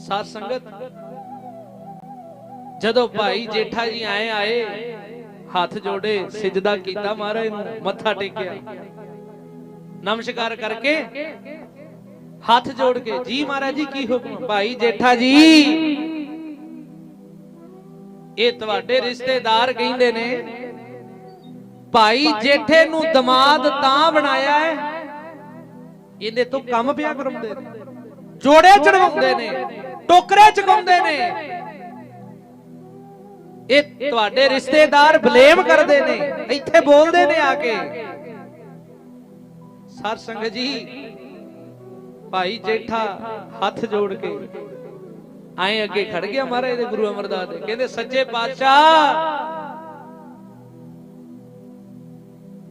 ਸਾਧ ਸੰਗਤ, ਜਦੋਂ ਭਾਈ ਜੇਠਾ ਜੀ ਆਏ ਆਏ, ਹੱਥ ਜੋੜੇ ਸਿਜਦਾ ਕੀਤਾ ਮਹਾਰਾਜ ਨੂੰ, ਮੱਥਾ ਟੇਕਿਆ। ਨਮਸਕਾਰ ਕਰਕੇ ਹੱਥ ਜੋੜ ਕੇ, ਜੀ ਮਹਾਰਾਜ ਜੀ, ਕੀ ਹੁਕਮ? ਭਾਈ ਜੇਠਾ ਜੀ, ਇਹ ਤੁਹਾਡੇ ਰਿਸ਼ਤੇਦਾਰ ਕਹਿੰਦੇ ਨੇ, ਭਾਈ ਜੇਠੇ ਨੂੰ ਦਮਾਦ ਤਾਂ ਬਣਾਇਆ ਹੈ, ਇਹਦੇ ਤੋਂ ਕੰਮ ਪਿਆ ਕਰਾਉਂਦੇ ਨੇ, ਜੋੜੇ ਚੜਵਾਉਂਦੇ ਨੇ। ਟੋਕਰੇ ਚਕਾਉਂਦੇ ਨੇ। ਇਹ ਤੁਹਾਡੇ ਰਿਸ਼ਤੇਦਾਰ ਬਲੇਮ ਕਰਦੇ ਨੇ। ਇੱਥੇ ਬੋਲਦੇ ਨੇ ਆ ਕੇ। ਸਰ ਸੰਗਤ ਜੀ, ਭਾਈ ਜੇਠਾ ਹੱਥ ਜੋੜ ਕੇ। ਆਏ ਅੱਗੇ ਖੜ ਗਿਆ ਮਹਾਰਾਜ ਦੇ ਗੁਰੂ ਅਮਰਦਾਸ ਦੇ। ਕਹਿੰਦੇ, ਸੱਚੇ ਪਾਤਸ਼ਾਹ!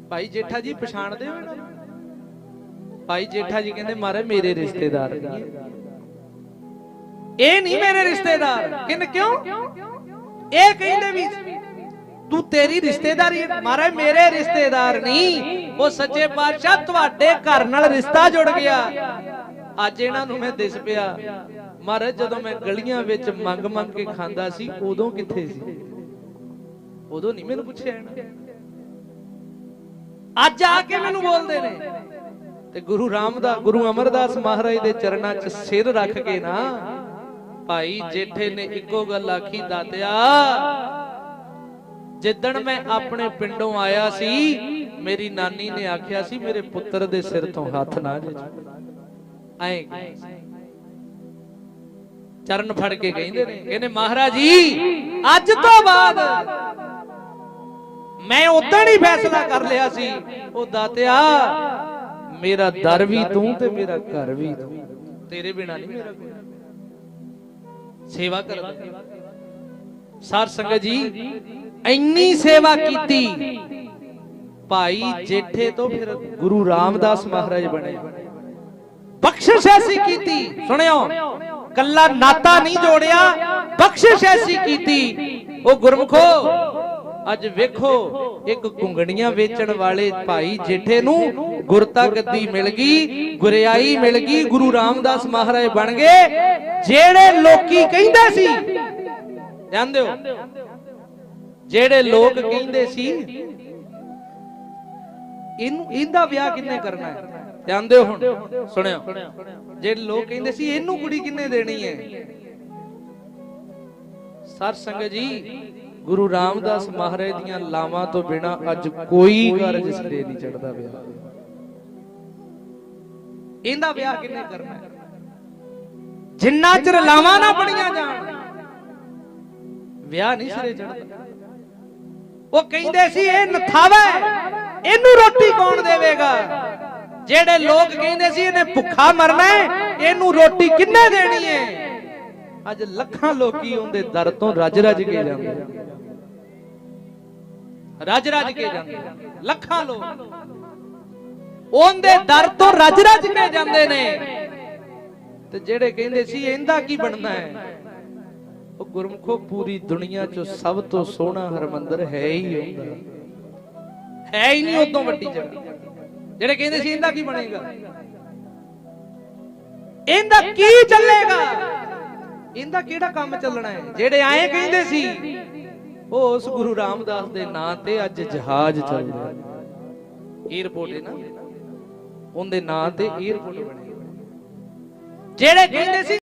ਭਾਈ ਜੇਠਾ ਜੀ ਪਛਾਣਦੇ ਹੋ ਭਾਈ ਜੇਠਾ ਜੀ ਕਹਿੰਦੇ, ਮਹਾਰਾਜ, ਮੇਰੇ ਰਿਸ਼ਤੇਦਾਰ ਨੇ। ਇਹ ਨਹੀਂ ਮੇਰੇ ਰਿਸ਼ਤੇਦਾਰ। ਕਿੰਨ ਕਿਉਂ? ਇਹ ਕਹਿੰਦੇ ਵੀ ਤੂੰ ਤੇਰੀ ਰਿਸ਼ਤੇਦਾਰੀ। ਮਹਾਰਾਜ ਮੇਰੇ ਰਿਸ਼ਤੇਦਾਰ ਨਹੀਂ। ਉਹ ਸੱਚੇ ਪਾਤਸ਼ਾਹ ਤੁਹਾਡੇ ਘਰ ਨਾਲ ਰਿਸ਼ਤਾ ਜੁੜ ਗਿਆ। ਅੱਜ ਇਹਨਾਂ ਨੂੰ ਮੈਂ ਦਿਸ ਪਿਆ। ਮਹਾਰਾਜ ਜਦੋਂ ਮੈਂ ਗਲੀਆਂ ਵਿੱਚ ਮੰਗ ਮੰਗ ਕੇ ਖਾਂਦਾ ਸੀ ਉਦੋਂ ਕਿੱਥੇ ਸੀ? ਉਦੋਂ ਨਹੀਂ ਮੈਨੂੰ ਪੁੱਛਿਆ ਇਹਨਾਂ ਅੱਜ ਆ ਕੇ ਮੈਨੂੰ ਬੋਲਦੇ ਨੇ। ਤੇ ਗੁਰੂ ਰਾਮਦਾਸ ਗੁਰੂ ਅਮਰਦਾਸ ਮਹਾਰਾਜ ਦੇ ਚਰਨਾਂ 'ਚ ਸਿਰ ਰੱਖ ਕੇ ਨਾ ਭਾਈ ਜੇਠੇ ਨੇ ਇੱਕੋ ਗੱਲ ਆਖੀ ਦਾਤਿਆ, ਜਿੱਦਣ ਮੈਂ ਆਪਣੇ ਪਿੰਡੋਂ ਆਇਆ ਸੀ, ਮੇਰੀ ਨਾਨੀ ਨੇ ਆਖਿਆ ਸੀ, ਮੇਰੇ ਪੁੱਤਰ ਦੇ ਸਿਰ ਤੋਂ ਹੱਥ ਨਾ ਜੇ ਆਏ ਚਰਨ ਫੜ ਕੇ ਕਹਿੰਦੇ ਨੇ, ਕਹਿੰਦੇ, ਮਹਾਰਾਜ ਜੀ, ਅੱਜ ਤੋਂ ਬਾਅਦ ਮੈਂ ਉਦੋਂ ਹੀ ਫੈਸਲਾ ਕਰ ਲਿਆ ਸੀ। ਉਹ ਦਾਤਿਆ, ਮੇਰਾ ਦਰ ਵੀ ਤੂੰ ਤੇ ਮੇਰਾ ਘਰ ਵੀ ਤੂੰ। ਤੇਰੇ ਬਿਨਾ ਨਹੀਂ ਮੇਰਾ ਕੋਈ। ਸੇਵਾ ਕਰਦਾ। ਸਾਰ ਸੰਗਤ ਜੀ, ਇੰਨੀ ਸੇਵਾ ਕੀਤੀ। ਭਾਈ ਜੇਠੇ ਤੋਂ ਫਿਰ ਗੁਰੂ ਰਾਮਦਾਸ ਮਹਾਰਾਜ ਬਣੇ। ਬਖਸ਼ਿਸ਼ ਐਸੀ ਕੀਤੀ। ਸੁਣਿਓ, ਕੱਲਾ ਨਾਤਾ ਨਹੀਂ ਜੋੜਿਆ, ਬਖਸ਼ਿਸ਼ ਐਸੀ ਕੀਤੀ। ਉਹ ਗੁਰਮਖੋ ਅੱਜ ਵੇਖੋ, ਇੱਕ ਕੁੰਗੜੀਆਂ ਵੇਚਣ ਵਾਲੇ ਭਾਈ ਜੇਠੇ ਨੂੰ ਗੁਰਤਾ ਮਿਲ ਗਈ, ਗੁਰਿਆਈ ਮਿਲ ਗਈ, ਗੁਰੂ ਰਾਮਦਾਸ ਮਹਾਰਾਜ ਬਣ ਗਏ, ਜਿਹੜੇ ਲੋਕੀ ਕਹਿੰਦੇ ਸੀ। ਜਾਣਦੇ ਹੋ? ਜਿਹੜੇ ਲੋਕ ਕਹਿੰਦੇ ਸੀ, ਇਹਨੂੰ, ਇਹਦਾ ਵਿਆਹ ਕਿੰਨੇ ਕਰਨਾ ਹੈ? ਜਾਣਦੇ ਹੋ ਹੁਣ? ਸੁਣਿਓ। ਜਿਹੜੇ ਲੋਕ ਕਹਿੰਦੇ ਸੀ, ਇਹਨੂੰ ਕੁੜੀ ਕਿੰਨੇ ਦੇਣੀ ਹੈ? ਸਰ ਸੰਗਤ ਜੀ ਗੁਰੂ ਰਾਮਦਾਸ ਮਹਾਰਾਜ ਦੀਆਂ ਲਾਵਾਂ ਤੋਂ ਬਿਨਾ ਅੱਜ ਕੋਈ ਕਾਰਜ ਸਿਰੇ ਨਹੀਂ ਚੜਦਾ ਪਿਆ। ਇਹਦਾ ਵਿਆਹ ਕਿੰਨੇ ਕਰਨਾ ਜਿੰਨਾ ਚਿਰ ਲਾਵਾਂ ਨਾ ਬਣੀਆਂ ਜਾਣ, ਵਿਆਹ ਨਹੀਂ ਸਿਰੇ ਚੜਦਾ ਉਹ ਕਹਿੰਦੇ ਸੀ, ਇਹ ਨਥਾਵਾ, ਇਹਨੂੰ ਰੋਟੀ ਕੌਣ ਦੇਵੇਗਾ? ਜਿਹੜੇ ਲੋਕ ਕਹਿੰਦੇ ਸੀ, ਇਹਨੇ ਭੁੱਖਾ ਮਰਨਾ ਇਹਨੂੰ ਰੋਟੀ ਕਿੰਨੇ ਦੇਣੀ ਹੈ? ਅੱਜ ਲੱਖਾਂ ਲੋਕੀ ਉਹਦੇ ਦਰ ਤੋਂ ਰੱਜ ਰੱਜ ਕੇ ਜਾਂਦੇ ਰੱਜ ਰੱਜ ਕੇ ਜਾਂਦੇ ਲੱਖਾਂ ਲੋਕ। ਉਹਦੇ ਦਰ ਤੋਂ ਰੱਜ ਰੱਜ ਕੇ ਜਾਂਦੇ ਨੇ। ਤੇ ਜਿਹੜੇ ਕਹਿੰਦੇ ਸੀ, ਇਹਦਾ ਕੀ ਬਣਨਾ ਹੈ? ਉਹ ਗੁਰਮਖੋ, ਪੂਰੀ ਦੁਨੀਆ 'ਚ ਸਭ ਤੋਂ ਸੋਹਣਾ ਹਰਮੰਦਰ ਹੈ ਹੀ ਹੁੰਦਾ ਹੈ ਹੀ ਨਹੀਂ ਉਦੋਂ ਵੱਡੀ ਜਗ੍ਹਾ। ਜਿਹੜੇ ਕਹਿੰਦੇ ਸੀ, ਇਹਦਾ ਕੀ ਬਣੇਗਾ? ਇਹਦਾ ਕੀ ਚੱਲੇਗਾ? ਇਹਦਾ ਕਿਹੜਾ ਕੰਮ ਚੱਲਣਾ ਹੈ? ਜਿਹੜੇ ਆਏ ਕਹਿੰਦੇ ਸੀ, ਉਹ ਉਸ ਗੁਰੂ ਰਾਮਦਾਸ ਦੇ ਨਾਂ ਤੇ ਅੱਜ ਜਹਾਜ਼ ਚੱਲ ਰਿਹਾ ਏਅਰਪੋਰਟ ਹੈ ਨਾ? ਉਹਦੇ ਨਾਂ ਤੇ ਏਅਰਪੋਰਟ ਬਣਿਆ ਜਿਹੜੇ ਕਹਿੰਦੇ ਸੀ